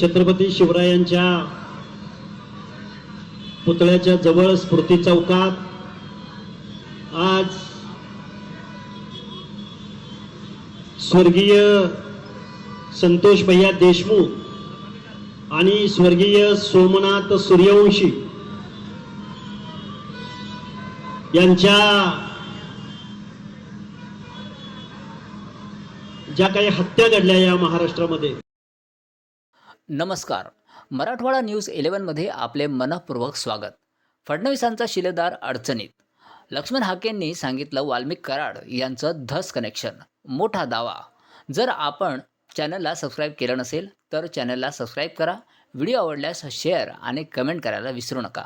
छत्रपती शिवरायांच्या पुतळ्याच्या जवळ स्मृती चौकात आज स्वर्गीय संतोष भैया देशमुख आणि स्वर्गीय सोमनाथ सूर्यवंशी यांच्या ज्या काही हत्या घडल्या या महाराष्ट्रामध्ये. नमस्कार. मराठवाडा न्यूज इलेव्हनमध्ये आपले मनपूर्वक स्वागत. फडणवीसांचा शिलेदार अडचणीत. लक्ष्मण हाकेंनी सांगितलं वाल्मिक कराड यांचं धस कनेक्शन मोठा दावा. जर आपण चॅनलला सबस्क्राईब केलं नसेल तर चॅनलला सबस्क्राईब करा. व्हिडिओ आवडल्यास शेअर आणि कमेंट करायला विसरू नका.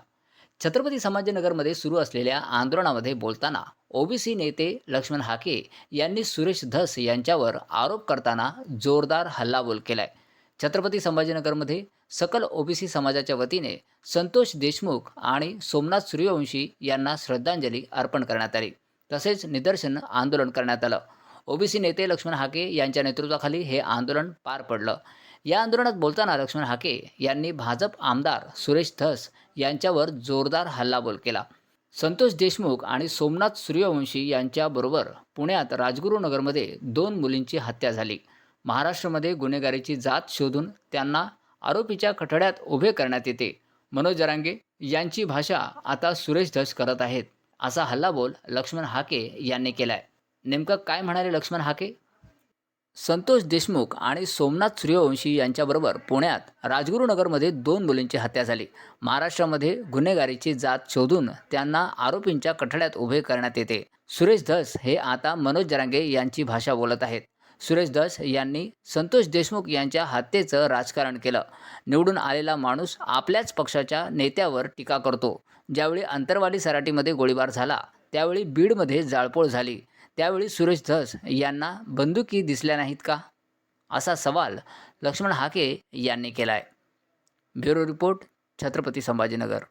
छत्रपती संभाजीनगरमध्ये सुरू असलेल्या आंदोलनामध्ये बोलताना ओबीसी नेते लक्ष्मण हाके यांनी सुरेश धस यांच्यावर आरोप करताना जोरदार हल्लाबोल केला आहे छत्रपती संभाजीनगरमध्ये सकल ओबीसी समाजाच्या वतीने संतोष देशमुख आणि सोमनाथ सूर्यवंशी यांना श्रद्धांजली अर्पण करण्यात आली. तसेच निदर्शन आंदोलन करण्यात आलं. ओबीसी नेते लक्ष्मण हाके यांच्या नेतृत्वाखाली हे आंदोलन पार पडलं. या आंदोलनात बोलताना लक्ष्मण हाके यांनी भाजप आमदार सुरेश धस यांच्यावर जोरदार हल्लाबोल केला. संतोष देशमुख आणि सोमनाथ सूर्यवंशी यांच्याबरोबर पुण्यात राजगुरुनगरमध्ये दोन मुलींची हत्या झाली. महाराष्ट्रामध्ये गुन्हेगारीची जात शोधून त्यांना आरोपीच्या कठड्यात उभे करण्यात येते. मनोज जरांगे यांची भाषा आता सुरेश धस करत आहेत. असा हल्लाबोल लक्ष्मण हाके यांनी केलाय. नेमकं काय म्हणाले लक्ष्मण हाके? संतोष देशमुख आणि सोमनाथ सूर्यवंशी यांच्याबरोबर पुण्यात राजगुरुनगरमध्ये दोन मुलींची हत्या झाली. महाराष्ट्रामध्ये गुन्हेगारीची जात शोधून त्यांना आरोपींच्या कठड्यात उभे करण्यात येते. सुरेश धस हे आता मनोज जरांगे यांची भाषा बोलत आहेत. सुरेश धस यांनी संतोष देशमुख यांच्या हत्येचं राजकारण केलं. निवडून आलेला माणूस आपल्याच पक्षाच्या नेत्यावर टीका करतो. ज्यावेळी अंतरवाली सराटीमध्ये गोळीबार झाला त्यावेळी बीडमध्ये जाळपोळ झाली. त्यावेळी सुरेश धस यांना बंदुकी दिसल्या नाहीत का? असा सवाल लक्ष्मण हाके यांनी केला आहे ब्युरो रिपोर्ट छत्रपती संभाजीनगर.